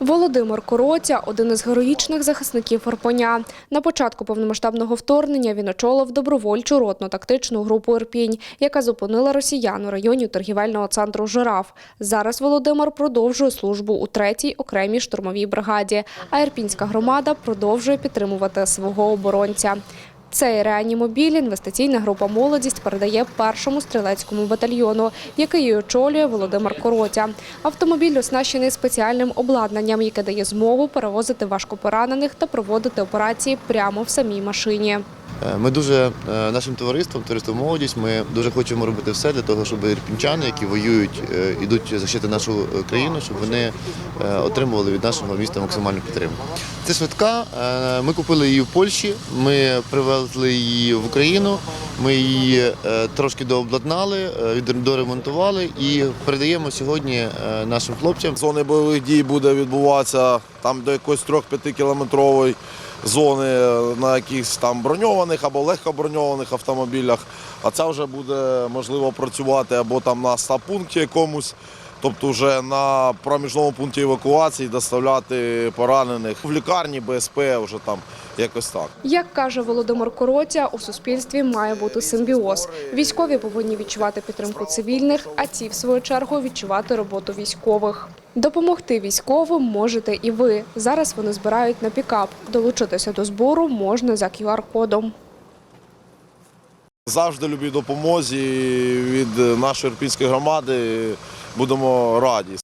Володимир Короця – один із героїчних захисників Ірпеня. На початку повномасштабного вторгнення він очолив добровольчу ротно-тактичну групу «Ірпінь», яка зупинила росіян у районі торгівельного центру «Жираф». Зараз Володимир продовжує службу у 3-й окремій штурмовій бригаді, а ірпінська громада продовжує підтримувати свого оборонця. Цей реанімобіль інвестиційна група «Молодість» передає першому стрілецькому батальйону, який очолює Володимир Коротя. Автомобіль оснащений спеціальним обладнанням, яке дає змогу перевозити важкопоранених та проводити операції прямо в самій машині. Е, Ми дуже е, нашим товариством, товариством молодість, ми дуже хочемо робити все для того, щоб ірпінчани, які воюють, е, ідуть захищати нашу країну, щоб вони отримували від нашого міста максимальну підтримку. Це швидка. Ми купили її в Польщі. Ми привезли її в Україну. Ми її трошки дообладнали, доремонтували і передаємо сьогодні нашим хлопцям. Зони бойових дій буде відбуватися там до якоїсь 3-5 кілометрової зони на якихось там броньованих або легко броньованих автомобілях. А це вже буде можливо працювати або там на стаб-пункті якомусь, тобто вже на проміжному пункті евакуації доставляти поранених в лікарні, БСП, вже там якось так. Як каже Володимир Коротя, у суспільстві має бути симбіоз. Військові повинні відчувати підтримку цивільних, а ці, в свою чергу, відчувати роботу військових. Допомогти військовим можете і ви. Зараз вони збирають на пікап. Долучитися до збору можна за QR-кодом. Завжди любій допомозі від нашої ірпінської громади будемо раді.